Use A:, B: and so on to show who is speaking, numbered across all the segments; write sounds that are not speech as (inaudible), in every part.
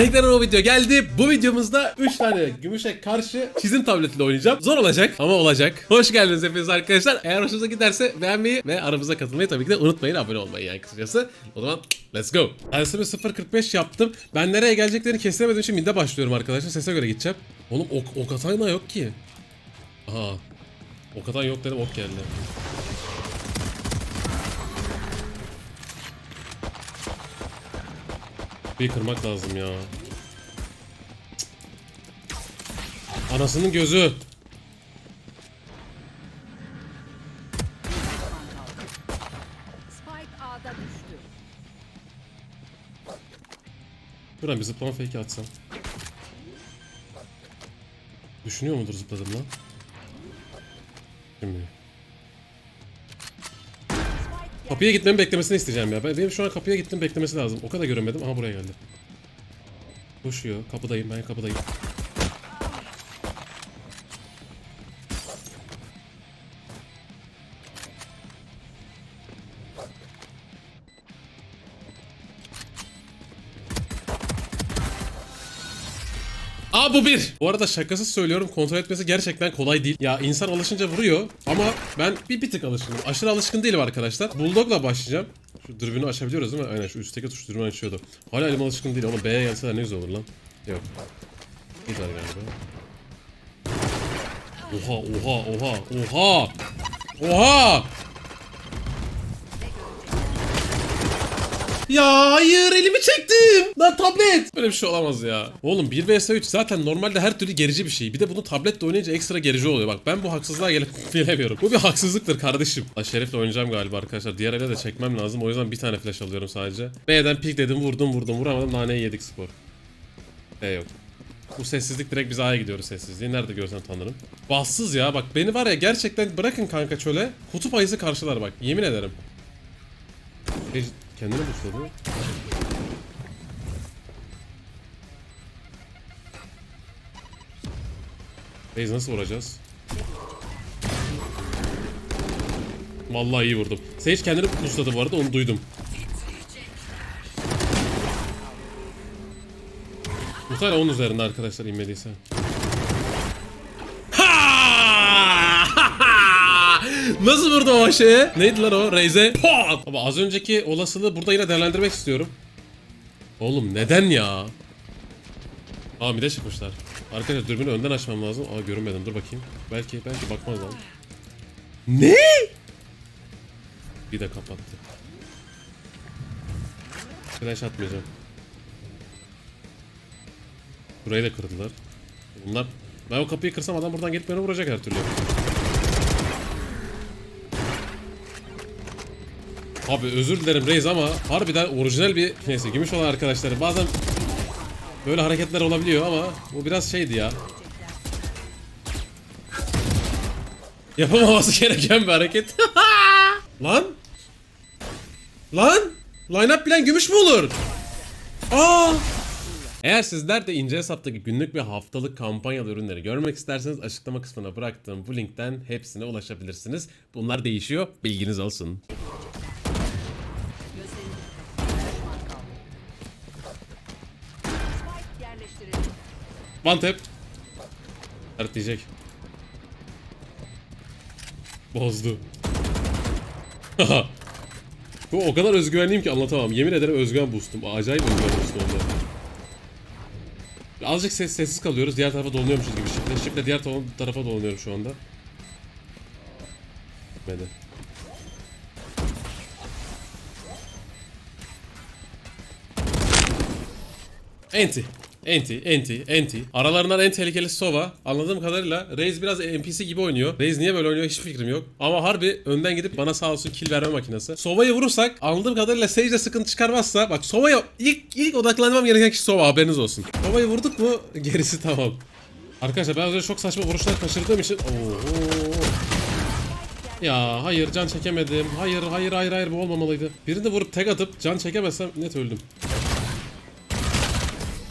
A: Beklenen o video geldi. Bu videomuzda 3 tane gümüşe karşı çizim tabletiyle oynayacağım. Zor olacak ama olacak. Hoş geldiniz hepiniz arkadaşlar. Eğer hoşunuza giderse beğenmeyi ve aramıza katılmayı tabii ki de unutmayın. Abone olmayı yani kısacası. O zaman let's go. Tersimi 0.45 yaptım. Ben nereye geleceklerini kestiremediğim için minde başlıyorum arkadaşlar. Sese göre gideceğim. Oğlum ok, ok atan yok ki. Aha. Ok atan yok dedim ok geldi. Bir kırmak lazım ya. Anasının gözü. Buradan bir zıplama fake atsam. Düşünüyor mudur zıpladım lan? Kapıya gitmemi beklemesini isteyeceğim ya. Ben, benim şu an kapıya gittim beklemesi lazım. O kadar göremedim. Aha buraya geldi. Koşuyor. Kapıdayım ben kapıdayım. Bu bir. Bu arada şakasız söylüyorum kontrol etmesi gerçekten kolay değil. Ya insan alışınca vuruyor ama ben bir, bir tık alışkınım. Aşırı alışkın değilim arkadaşlar. Bulldog'la başlayacağım. Şu dürbünü açabiliyoruz değil mi? Aynen şu üstteki tuş dürbünü açıyordu. Hala elim alışkın değil ama B'ye gelseler ne güzel olur lan. Yok. Gider galiba. Oha oha oha oha. Oha. Ya hayır elimi çektim. Lan tablet. Böyle bir şey olamaz ya. Oğlum 1 vs 3 zaten normalde her türlü gerici bir şey. Bir de bunu tabletle oynayınca ekstra gerici oluyor. Bak ben bu haksızlığa gelip (laughs) gelemiyorum. Bu bir haksızlıktır kardeşim. La Şerif'le oynayacağım galiba arkadaşlar. Diğer ele de çekmem lazım. O yüzden bir tane flash alıyorum sadece. B'den pik dedim vurdum vurdum vuramadım. Naneyi yedik skor. B yok. Bu sessizlik direkt biz A'ya gidiyoruz sessizliği. Nerede görsen tanırım. Bassız ya bak beni var ya gerçekten bırakın kanka çöle. Kutup ayısı karşılar bak yemin ederim. E, kendine busladı. Beyz nasıl vuracağız? Vallahi iyi vurdum. Sage kendini busladı bu arada onu duydum. Muhtemelen onun üzerinde arkadaşlar inmediyse. Nasıl vurdu o şeye? Neydi lan o? Reyze. Pat! Ama az önceki olasılığı burada yine değerlendirmek istiyorum. Oğlum neden ya? Aa bir de çıkmışlar. Arkadaşlar dürbünü önden açmam lazım. Aa görünmedim dur bakayım. Belki belki bakmaz lan. Ne? Bir de kapattı. Flash atmayacağım. Burayı da kırdılar. Bunlar... Ben o kapıyı kırsam adam buradan gelip beni vuracak her türlü. Abi özür dilerim Reis ama harbiden orijinal bir neyse gümüş olan arkadaşları bazen böyle hareketler olabiliyor ama bu biraz şeydi ya. Yapamaması (laughs) gereken bir hareket. (laughs) Lan! Lan! Line-up bilen gümüş mü olur? Aa! Eğer sizler de ince hesaptaki günlük ve haftalık kampanyalı ürünleri görmek isterseniz açıklama kısmına bıraktığım bu linkten hepsine ulaşabilirsiniz. Bunlar değişiyor. Bilginiz olsun. One tap. Ert diyecek. Bozdu. Bu o kadar özgüvenliyim ki anlatamam. Yemin ederim özgüven boostum. Acayip özgüven boostum onda. Azıcık ses, sessiz kalıyoruz. Diğer tarafa dolanıyormuşuz gibi şifle. Şifle diğer tarafa dolanıyorum şu anda. Gitmedi. Enti. Enti, enti, enti. Aralarından en tehlikelisi Sova. Anladığım kadarıyla Reis biraz NPC gibi oynuyor. Reis niye böyle oynuyor hiç fikrim yok. Ama harbi önden gidip bana sağ olsun kill verme makinesi. Sova'yı vurursak anladığım kadarıyla Sage'de sıkıntı çıkarmazsa bak Sova'ya ilk ilk odaklanmam gereken kişi Sova haberiniz olsun. Sova'yı vurduk mu (laughs) gerisi tamam. Arkadaşlar ben az önce çok saçma vuruşlar kaçırdığım için Oo. Ya hayır can çekemedim. Hayır hayır hayır hayır bu olmamalıydı. Birini vurup tek atıp can çekemezsem net öldüm.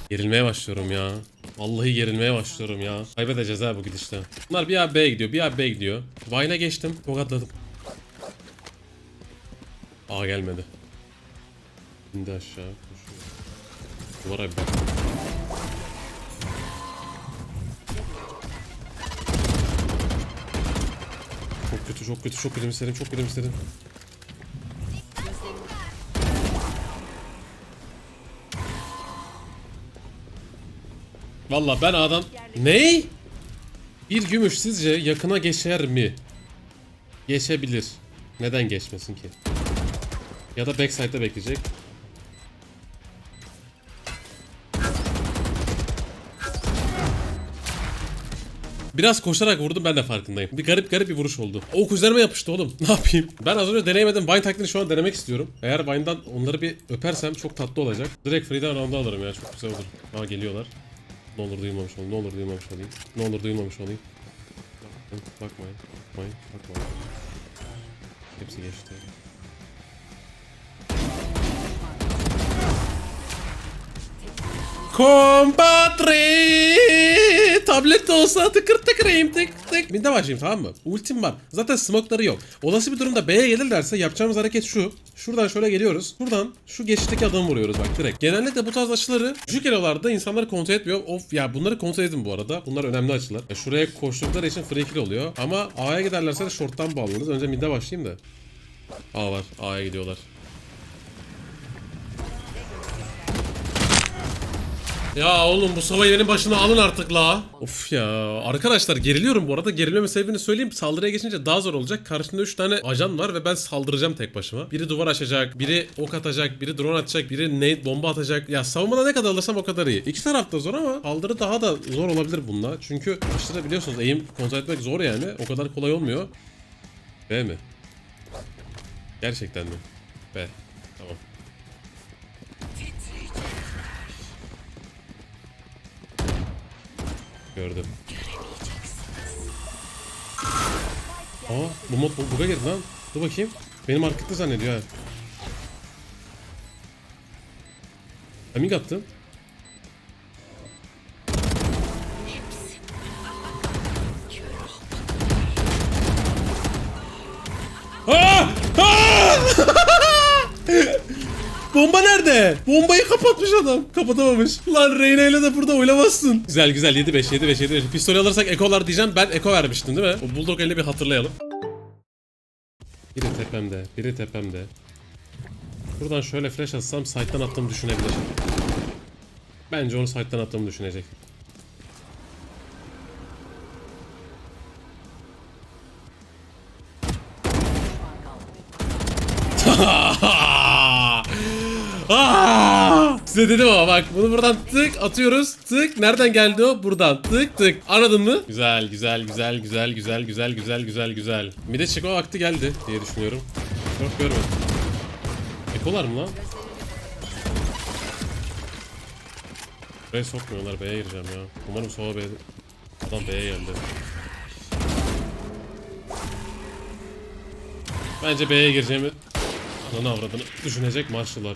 A: Gerilmeye başlıyorum ya. Vallahi gerilmeye başlıyorum ya. Kaybedeceğiz ha bu gidişte. Bunlar bir A B gidiyor, bir A B gidiyor. Vine'a geçtim, tokatladım. A gelmedi. İndi aşağı. koşuyor. Duvara. Çok kötü, çok kötü, çok kötü istedim, çok kötü istedim. Valla ben adam... Ney? Bir gümüş sizce yakına geçer mi? Geçebilir. Neden geçmesin ki? Ya da backside'da bekleyecek. Biraz koşarak vurdum ben de farkındayım. Bir garip garip bir vuruş oldu. Ok üzerime yapıştı oğlum. (laughs) Ne yapayım? Ben az önce deneyemedim. Vine taktiğini şu an denemek istiyorum. Eğer Vine'dan onları bir öpersem çok tatlı olacak. Direkt Free'den round'u alırım ya. Çok güzel olur. Aa geliyorlar. Ne olur duymamış olayım. Ne olur duymamış olayım. Ne olur duymamış olayım. Bakmayın. Bakmayın. Bakmayın. Hepsi geçti. Kompatre Tablet de olsa tıkır tıkırayım tık tık Bir de başlayayım tamam mı? Ultim var. Zaten smoke'ları yok. Olası bir durumda B'ye gelirlerse yapacağımız hareket şu. Şuradan şöyle geliyoruz. Buradan şu geçişteki adamı vuruyoruz bak direkt. Genellikle bu tarz açıları düşük elolarda insanları kontrol etmiyor. Of ya bunları kontrol edin bu arada. Bunlar önemli açılar. Ya şuraya koştukları için free kill oluyor. Ama A'ya giderlerse de short'tan bağlanırız. Önce mid'e başlayayım da. A var. A'ya gidiyorlar. Ya oğlum bu savayı benim başına alın artık la. Of ya. Arkadaşlar geriliyorum bu arada. Gerilmeme sebebini söyleyeyim. Saldırıya geçince daha zor olacak. Karşımda 3 tane ajan var ve ben saldıracağım tek başıma. Biri duvar açacak, biri ok atacak, biri drone atacak, biri nade bomba atacak. Ya savunmada ne kadar alırsam o kadar iyi. İki taraf da zor ama saldırı daha da zor olabilir bununla. Çünkü aşırı biliyorsunuz aim kontrol etmek zor yani. O kadar kolay olmuyor. B mi? Gerçekten mi? B. Gördüm. Aa bu mod bu buga girdi lan. Dur bakayım. Benim markette zannediyor ha. Amig attım. Nerede? Bombayı kapatmış adam. Kapatamamış. Lan Reyna ile de burada oynamazsın. Güzel güzel 7-5 7-5 7-5. Pistol alırsak ekolar diyeceğim. Ben eko vermiştim değil mi? O bulldog elini bir hatırlayalım. Biri tepemde. Biri tepemde. Buradan şöyle flash atsam site'dan attığımı düşünebilir. Bence onu site'dan attığımı düşünecek. Aa! Size dedim ama bak bunu buradan tık atıyoruz. Tık nereden geldi o? Buradan tık tık. Anladın mı? Güzel güzel güzel güzel güzel güzel güzel güzel güzel. Bir de çıkma vakti geldi diye düşünüyorum. Çok görmedim. Ekolar mı lan? Buraya sokmuyorlar B'ye gireceğim ya. Umarım sola B'ye... Adam B'ye geldi. Bence B'ye gireceğimi... Ananı avradını düşünecek maçlılar.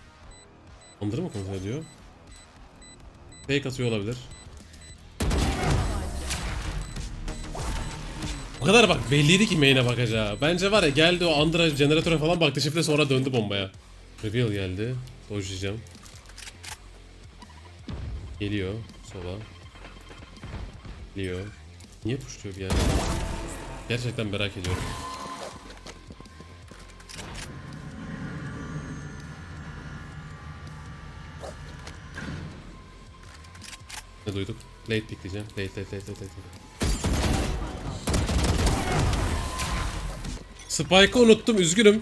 A: Andırı mı kontrol ediyor? Fake atıyor olabilir. O kadar bak belliydi ki main'e bakacağı. Bence var ya geldi o Andra jeneratöre falan baktı şifre sonra döndü bombaya. Reveal geldi. Dojlayacağım. Geliyor sola. Geliyor. Niye puşluyor bir yani? Gerçekten merak ediyorum. Ne duyduk? Late pick diyeceğim. Late late late late late. Spike'ı unuttum üzgünüm.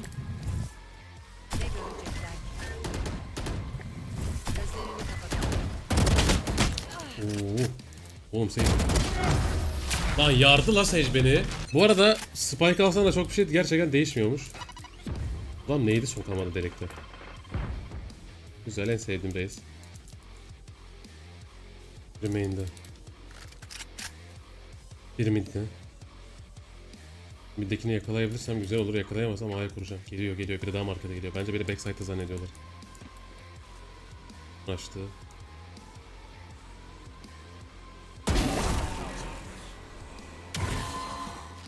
A: Oo. Oğlum Sage. Lan yardı la Sage beni. Bu arada Spike alsan da çok bir şey gerçekten değişmiyormuş. Lan neydi sokamadı delikte. Güzel en sevdiğim reis. Remain'de. Bir midde. Middekini yakalayabilirsem güzel olur. Yakalayamazsam A'ya kuracağım. Geliyor geliyor. Biri daha markete geliyor. Bence beni backside'da zannediyorlar. Açtı.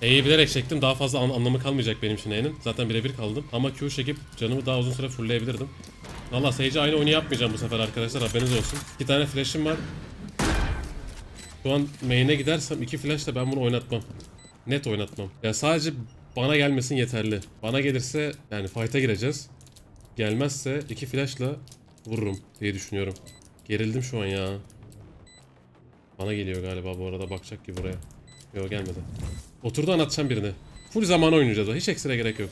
A: E'yi bilerek çektim. Daha fazla an- anlamı kalmayacak benim için E'nin. Zaten birebir kaldım. Ama Q çekip canımı daha uzun süre fullleyebilirdim. Valla Sage'e aynı oyunu yapmayacağım bu sefer arkadaşlar. Haberiniz olsun. İki tane flash'im var. Şu an main'e gidersem iki flash'la ben bunu oynatmam. Net oynatmam. Ya sadece bana gelmesin yeterli. Bana gelirse yani fight'a gireceğiz. Gelmezse iki flash'la vururum diye düşünüyorum. Gerildim şu an ya. Bana geliyor galiba bu arada bakacak ki buraya. Yok gelmedi. Oturdu anlatacağım birine. Full zaman oynayacağız. Hiç ekstra gerek yok.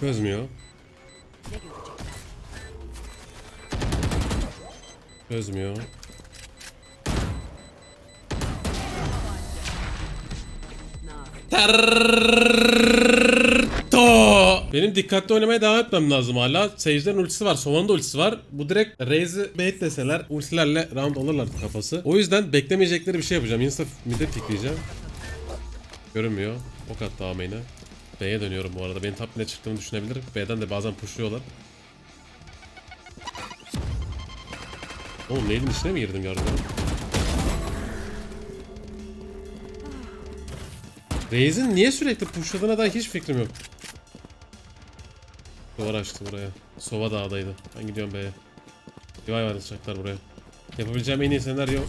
A: Çözmüyor. Çözmüyor. To. Benim dikkatli oynamaya devam etmem lazım hala. Sage'lerin ultisi var. Sova'nın da ultisi var. Bu direkt Raze'i baitleseler ultilerle round alırlar kafası. O yüzden beklemeyecekleri bir şey yapacağım. Insta mid'e pikleyeceğim. Görünmüyor. Ok attı A main'e. B'ye dönüyorum bu arada. Benim top mid'e çıktığını düşünebilir. B'den de bazen pushluyorlar. Oğlum nail'in içine mi girdim yardım? Raze'in niye sürekli pushladığına dair hiç fikrim yok. Duvar açtı buraya. Sova dağdaydı. Ben gidiyorum B'ye. Revive atacaklar buraya. Yapabileceğim en iyi senaryo...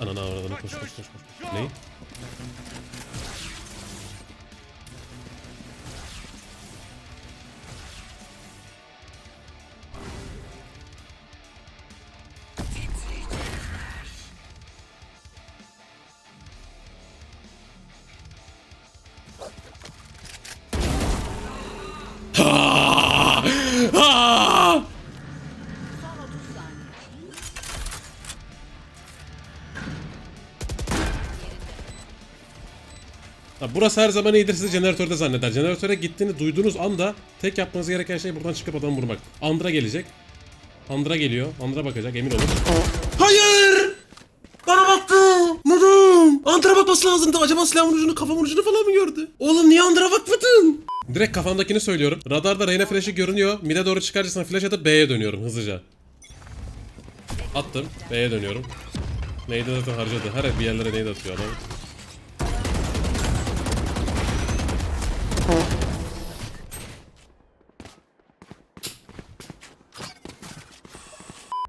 A: Ananı avradını koş koş koş koş. Ne? Ha, burası her zaman iyidir sizi jeneratörde zanneder. Jeneratöre gittiğini duyduğunuz anda tek yapmanız gereken şey buradan çıkıp adamı vurmak. Andra gelecek. Andra geliyor. Andra bakacak emin olun. Hayır! Bana baktı! Neden? Andra bakması lazımdı. Acaba silahın ucunu kafamın ucunu falan mı gördü? Oğlum niye Andra bakmadın? Direkt kafamdakini söylüyorum. Radarda Reyna flash'ı görünüyor. Mid'e doğru çıkarcasına flash atıp B'ye dönüyorum hızlıca. Attım. B'ye dönüyorum. Neydi zaten harcadı. Her bir yerlere neydi atıyor adam.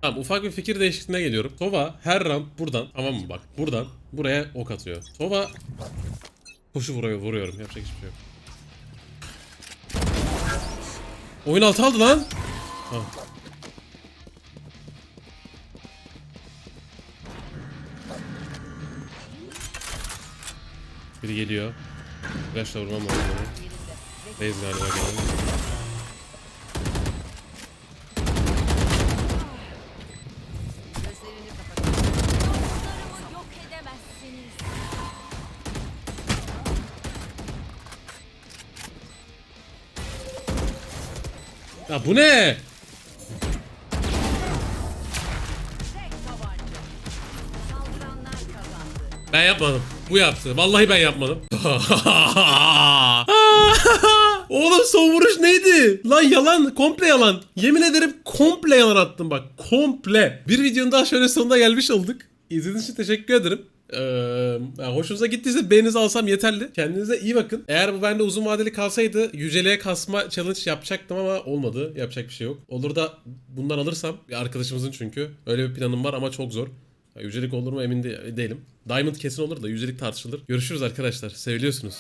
A: Tamam ufak bir fikir değişikliğine geliyorum. Tova her round buradan tamam mı bak buradan buraya ok atıyor. Tova koşu vuruyor vuruyorum yapacak hiçbir şey yok. Oyun altı aldı lan. Ha. Biri geliyor. Flash'la vurmam lazım. Base galiba gelen. Bu ne? Ben yapmadım. Bu yaptı. Vallahi ben yapmadım. (laughs) Oğlum son vuruş neydi? Lan yalan. Komple yalan. Yemin ederim komple yalan attım bak. Komple. Bir videonun daha şöyle sonuna gelmiş olduk. İzlediğiniz için teşekkür ederim. Ee, hoşunuza gittiyse beğeninizi alsam yeterli. Kendinize iyi bakın. Eğer bu bende uzun vadeli kalsaydı yüceliğe kasma challenge yapacaktım ama olmadı. Yapacak bir şey yok. Olur da bundan alırsam bir arkadaşımızın çünkü öyle bir planım var ama çok zor. Yücelik olur mu emin de- değilim. Diamond kesin olur da yücelik tartışılır. Görüşürüz arkadaşlar. Seviliyorsunuz.